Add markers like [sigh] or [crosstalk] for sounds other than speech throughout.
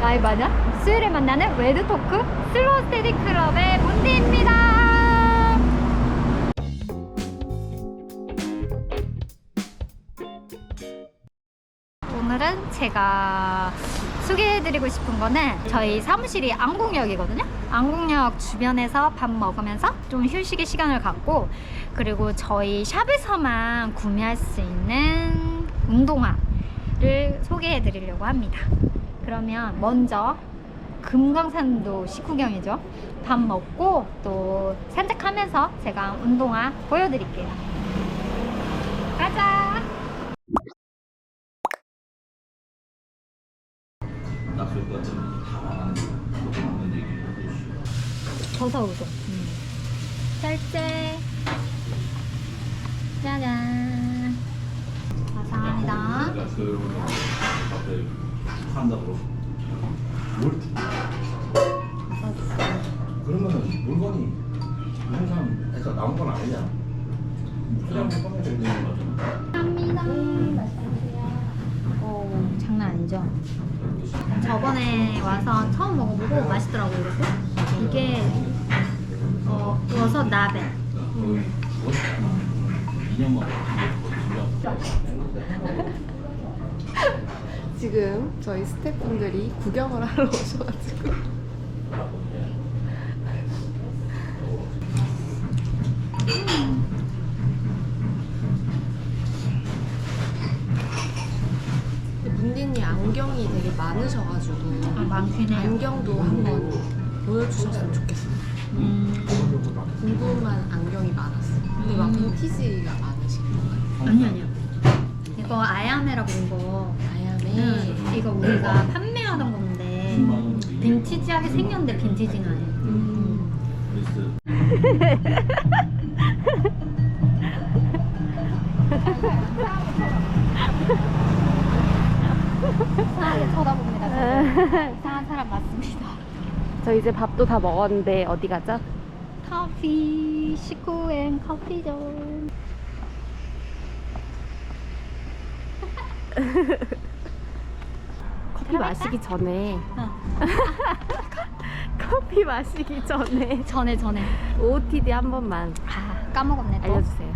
라이브 하냐? 수요일에 만나는 웨드토크 슬로우 스테디 클럽의 문디입니다. 오늘은 제가 소개해드리고 싶은 거는 저희 사무실이 안국역이거든요. 안국역 주변에서 밥 먹으면서 좀 휴식의 시간을 갖고 그리고 저희 샵에서만 구매할 수 있는 운동화를 소개해드리려고 합니다. 그러면 먼저 금강산도 식후경이죠. 밥 먹고 또 산책하면서 제가 운동화 보여드릴게요. 가자! 버섯 우동. 짤짤. 짜잔. 감사합니다. 한다고. 뭘? 그러면은 물건이 항상 해서 나온 건 아니잖아. 그냥 꺼내야 되는 거잖아. 감사합니다. 오, 장난 아니죠? 저번에 와서 처음 먹어보고 맛있더라고요. 이렇게. 이게 어, 버섯 나베. 거의 죽었잖아. 2년 만에 진짜. 지금 저희 스태프분들이 구경을 하러 [laughs] 오셔가지고 문디님 안경이 되게 많으셔가지고 아, 많긴 해요. 안경도 한번 보여주셨으면 좋겠어요. 음, 궁금한 안경이 많았어요. 근데 막 음. 빈티지가 많으신 건가요? 아니 아니요. 이거 아야메라고 이거. 아야메 음, 이거 우리가 판매하던 건데 빈티지하게 생겼는데 빈티지는 아니에요. 음. 이상하게 쳐다봅니다. 저를. 이상한 사람 맞습니다. 저 이제 밥도 다 먹었는데 어디 가죠? 커피 식구엔 커피죠. [laughs] 커피 마시기 전에. 어. [laughs] 커피 마시기 전에. 전에 전에. OOTD 한 번만. 아 까먹었네 또. 알려주세요.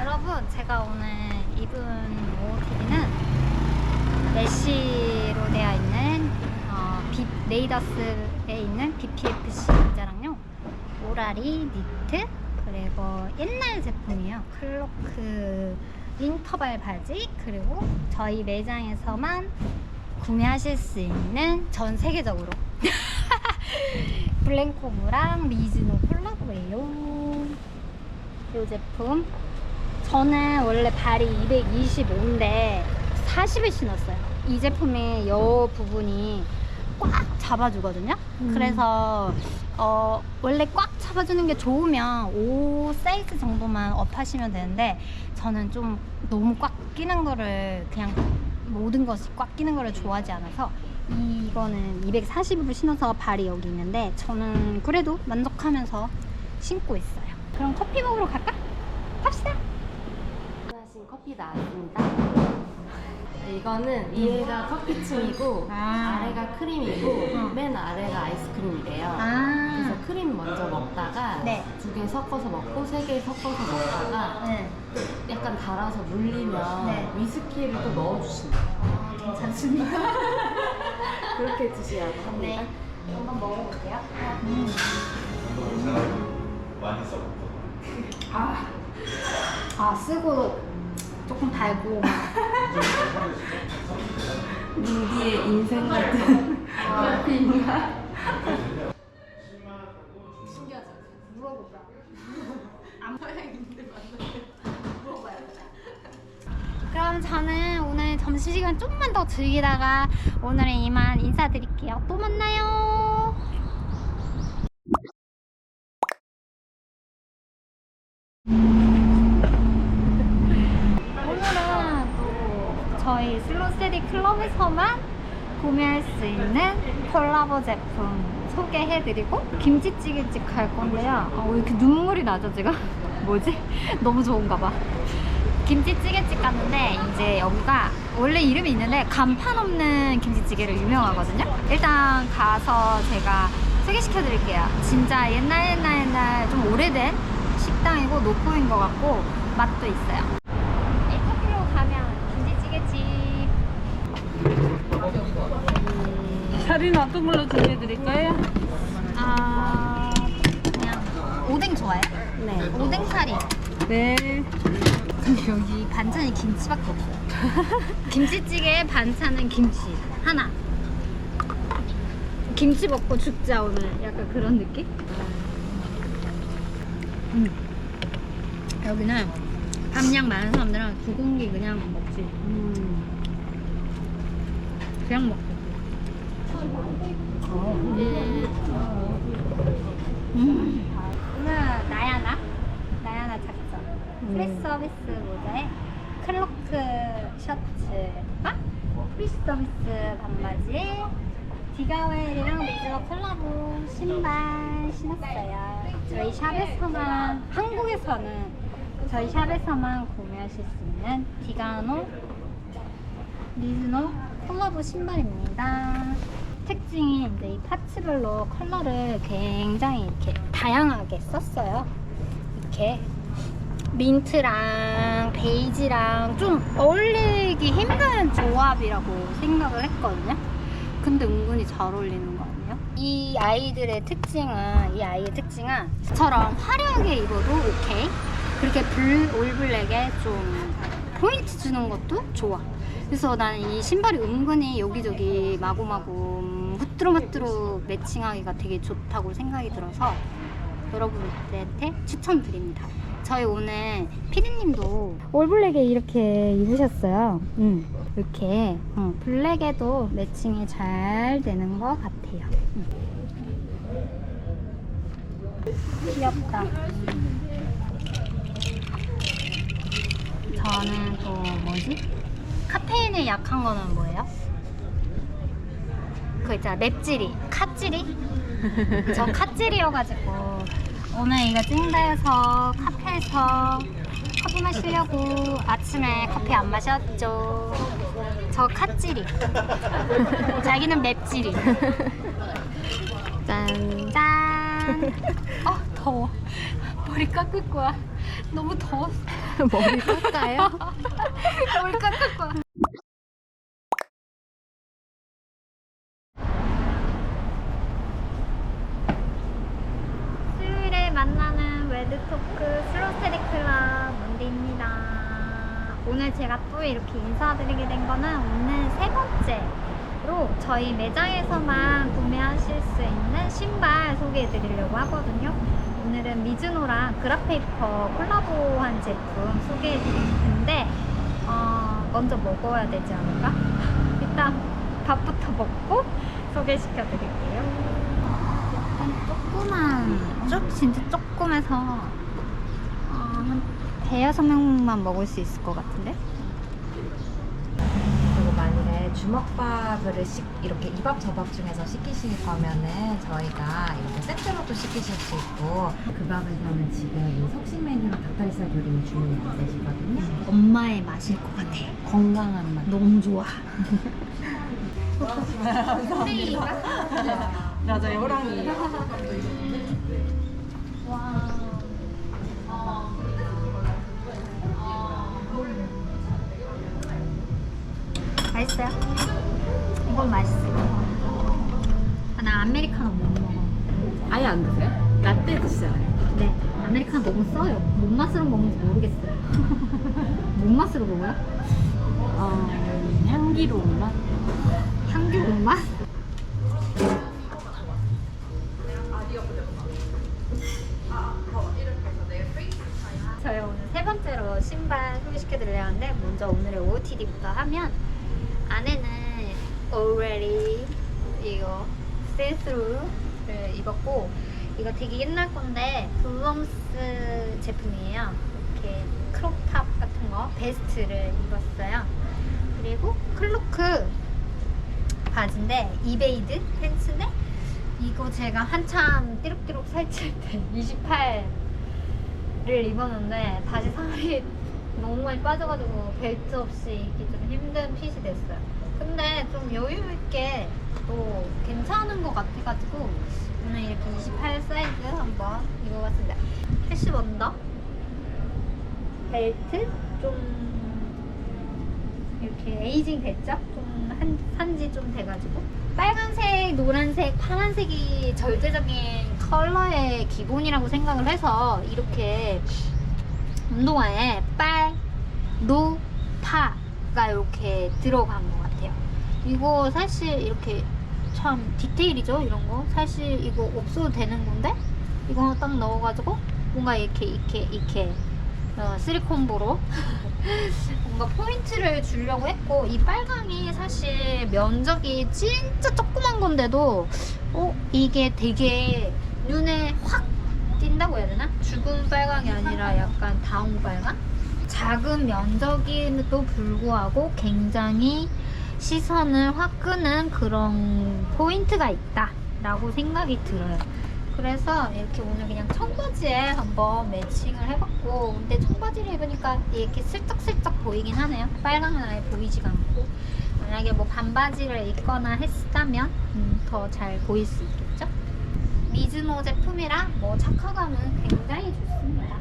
여러분 제가 오늘 입은 OOTD는 메쉬로 되어 있는 어, 비, 레이더스에 있는 BPFC 모자랑요. 오라리 니트 그리고 옛날 제품이에요. 클로크 인터벌 바지 그리고 저희 매장에서만 구매하실 수 있는 전 세계적으로 [laughs] 블랭코브랑 미즈노 콜라보예요 이 제품 저는 원래 발이 225인데 40을 신었어요. 이 제품의 여 부분이 꽉 잡아주거든요. 음. 그래서 어, 원래 꽉 잡아주는 게 좋으면 5 사이즈 정도만 업하시면 되는데 저는 좀 너무 꽉 끼는 거를 그냥 모든 것이 꽉 끼는 거를 좋아하지 않아서 이거는 240으로 신어서 발이 여기 있는데 저는 그래도 만족하면서 신고 있어요. 그럼 커피 먹으러 갈까? 갑시다. 하신 커피 나왔습니다. 이거는 위에가 커피층이고 아. 아래가 크림이고 어. 맨 아래가 아이스크림이래요. 아. 그래서 크림 먼저 먹다가 네. 두 개 섞어서 먹고 세 개 섞어서 먹다가 네. 약간 달아서 물리면 네. 위스키를 또 넣어주신대요. 아, 괜찮습니다. [laughs] 그렇게 드시라고 합니다. 네. 한번 먹어볼게요. 음. 많이 써. 아. 아, 쓰고 조금 달고. 민디의 [laughs] 인생 같은 아, 커피인가? 신기하죠? 물어보자. 안 물어봐야겠다. 그럼 저는 오늘 점심시간 좀만 더 즐기다가 오늘은 이만 인사드릴게요. 또 만나요. 오늘은 또 저희 슬로세디 클럽에서만 구매할 수 있는 콜라보 제품 소개해드리고 김치찌개집 갈 건데요. 아, 왜 이렇게 눈물이 나죠, 지금? [laughs] 뭐지? 너무 좋은가 봐. 김치찌개집 갔는데 이제 여기가 원래 이름이 있는데 간판 없는 김치찌개로 유명하거든요. 일단 가서 제가 소개시켜 드릴게요. 진짜 옛날 옛날 옛날 좀 오래된 식당이고 노포인 것 같고 맛도 있어요. 이쪽으로 가면 김치찌개집. 살이는 어떤 걸로 준비해드릴까요? 아 그냥 오뎅 좋아해요? 네. 오뎅사리. 네. 근데 여기 반찬이 김치밖에 없어요. [laughs] 김치찌개 반찬은 김치 하나. 김치 먹고 죽자 오늘 약간 그런 느낌? 음. 여기는 밥량 많은 사람들은 두 공기 그냥 먹지. 음. 그냥 먹고. 음. 오늘 나야나? 나야나 작전. 프리 서비스 모자에 클로크 셔츠와 프리 서비스 반바지에 디가웰이랑 미즈너 콜라보 신발 신었어요. 저희 샵에서만 한국에서는 저희 샵에서만 구매하실 수 있는 디가노 미즈노 콜라보 신발입니다. 특징이 이제 이 파츠별로 컬러를 굉장히 이렇게 다양하게 썼어요. 이렇게 민트랑 베이지랑 좀 어울리기 힘든 조합이라고 생각을 했거든요. 근데 은근히 잘 어울리는 거 아니에요? 이 아이들의 특징은 이 아이의 특징은 저처럼 화려하게 입어도 오케이. 그렇게 불 올블랙에 좀 포인트 주는 것도 좋아. 그래서 나는 이 신발이 은근히 여기저기 마구마구 음, 후뚜루마뚜루 매칭하기가 되게 좋다고 생각이 들어서 여러분들한테 추천드립니다. 저희 오늘 피디님도 올블랙에 이렇게 입으셨어요. 음, 이렇게 어, 블랙에도 매칭이 잘 되는 것 같아요. 음. 귀엽다. 저는 또 뭐지? 카페인에 약한 거는 뭐예요? 그거 있잖아. 맵찔이. 카찌리 저 카찌리여가지고 오늘 이거 찐다에서 카페에서 커피 마시려고 아침에 커피 안 마셨죠. 저 카찌리 [laughs] 자기는 맵찔이. 짠. 짠. 어, 더워. 머리 깎을 거야. 너무 더웠어 [laughs] 머리 깎아요? [laughs] 머리 깎을 거야 수요일에 만나는 웨드토크 슬로테리 클럽 문디입니다. 오늘 제가 또 이렇게 인사드리게 된 거는 오늘 세 번째로 저희 매장에서만 구매하실 수 있는 신발 소개해 드리려고 하거든요. 오늘은 미즈노랑 그라페이퍼 콜라보한 제품 소개해 드릴 텐데, 어, 먼저 먹어야 되지 않을까? [laughs] 일단 밥부터 먹고 소개시켜 드릴게요. 조그만, 쭉 진짜 조그매서 어, 한 대여섯 명만 먹을 수 있을 것 같은데? 그리고 만일에 주먹밥을 시, 이렇게 이밥 저밥 중에서 시키실 거면은 저희가 이렇게 세트로도 시키실 수 있고 그 밥에서는 지금 이 석식 메뉴로 닭다리살 조림을 주문이 안 되시거든요. 엄마의 맛일 것 같아. 건강한 맛. 너무 좋아. [laughs] [laughs] 맞아요, 호랑이. 와. 맛있어요? 이건 맛있어. 아, 나 아메리카노 못 먹어. 아예 안 드세요? 라떼 드시잖아요. 네, 아메리카노 너무 써요. 뭔 맛으로 먹는지 모르겠어요. [laughs] 뭔 맛으로 먹어요? 어, 향기로운 맛? 향기로운 맛? 신발 소개시켜 드리려 하는데 먼저 오늘의 OOTD부터 하면 안에는 already 이거 see-through를 입었고 이거 되게 옛날 건데 블럼스 제품이에요. 이렇게 크롭탑 같은 거 베스트를 입었어요. 그리고 클로크 바지인데 이베이드 팬츠인데 이거 제가 한참 띠룩띠룩 살찔 때 [laughs] 28를 입었는데 다시 살이 너무 많이 빠져가지고 벨트 없이 입기 좀 힘든 핏이 됐어요. 근데 좀 여유 있게 또 괜찮은 것 같아가지고 오늘 이렇게 28 사이즈 한번 입어봤습니다. 캐시 원더 벨트 좀 이렇게 에이징 됐죠? 좀 한, 산지 좀 돼가지고 빨간색, 노란색, 파란색이 절대적인 컬러의 기본이라고 생각을 해서 이렇게 운동화에 빨, 노, 파가 이렇게 들어간 것 같아요. 이거 사실 이렇게 참 디테일이죠 이런 거 사실 이거 없어도 되는 건데 이거 딱 넣어가지고 뭔가 이렇게 이렇게 이렇게 어, 쓰리콤보로 [laughs] 뭔가 포인트를 주려고 했고 이 빨강이 사실 면적이 진짜 조그만 건데도 어 이게 되게 눈에 확 띈다고 해야 되나? 죽은 빨강이 아니라 약간 다운 빨강? 작은 면적임에도 불구하고 굉장히 시선을 확 끄는 그런 포인트가 있다 라고 생각이 들어요. 그래서 이렇게 오늘 그냥 청바지에 한번 매칭을 해봤고 근데 청바지를 입으니까 이렇게 슬쩍슬쩍 보이긴 하네요. 빨강은 아예 보이지가 않고 만약에 뭐 반바지를 입거나 했다면 음, 더잘 보일 수 있겠죠? 미즈노 제품이라 뭐 착화감은 굉장히 좋습니다.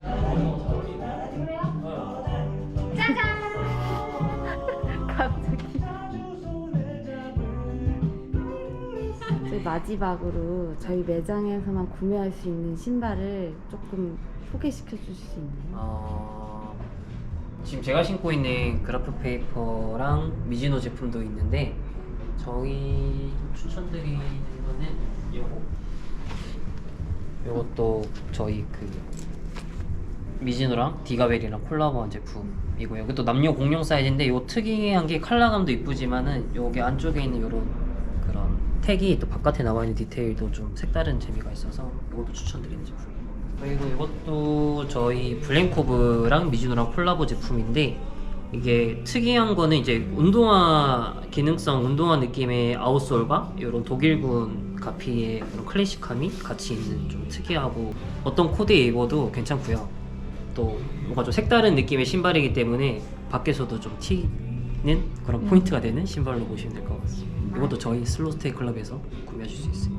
[laughs] 갑자기. 저희 마지막으로 저희 매장에서만 구매할 수 있는 신발을 조금 소개시켜 주실 수 있나요? 어, 지금 제가 신고 있는 그래프 페이퍼랑 미즈노 제품도 있는데 저희 추천드리는 거는 요거 요것도 저희 그 미즈노랑 디가벨이랑 콜라보한 제품이고요. 이것도 남녀 공용 사이즈인데 요 특이한 게 컬러감도 이쁘지만은 요게 안쪽에 있는 요런 그런 택이 또 바깥에 나와 있는 디테일도 좀 색다른 재미가 있어서 이것도 추천드리는 제품이에요. 그리고 이것도 저희 블랭코브랑 미즈노랑 콜라보 제품인데 이게 특이한 거는 이제 운동화 기능성 운동화 느낌의 아웃솔과 이런 독일군 가피의 그런 클래식함이 같이 있는 좀 특이하고 어떤 코드에 입어도 괜찮고요. 또 뭔가 좀 색다른 느낌의 신발이기 때문에 밖에서도 좀 튀는 그런 포인트가 되는 신발로 보시면 될 것 같습니다. 이것도 저희 슬로스테이 클럽에서 구매하실 수. 그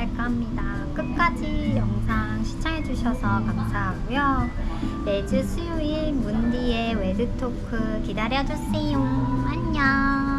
마무리할까 합니다. 끝까지 영상 시청해주셔서 감사하고요. 매주 수요일 문디의 웨드토크 기다려주세요. 안녕.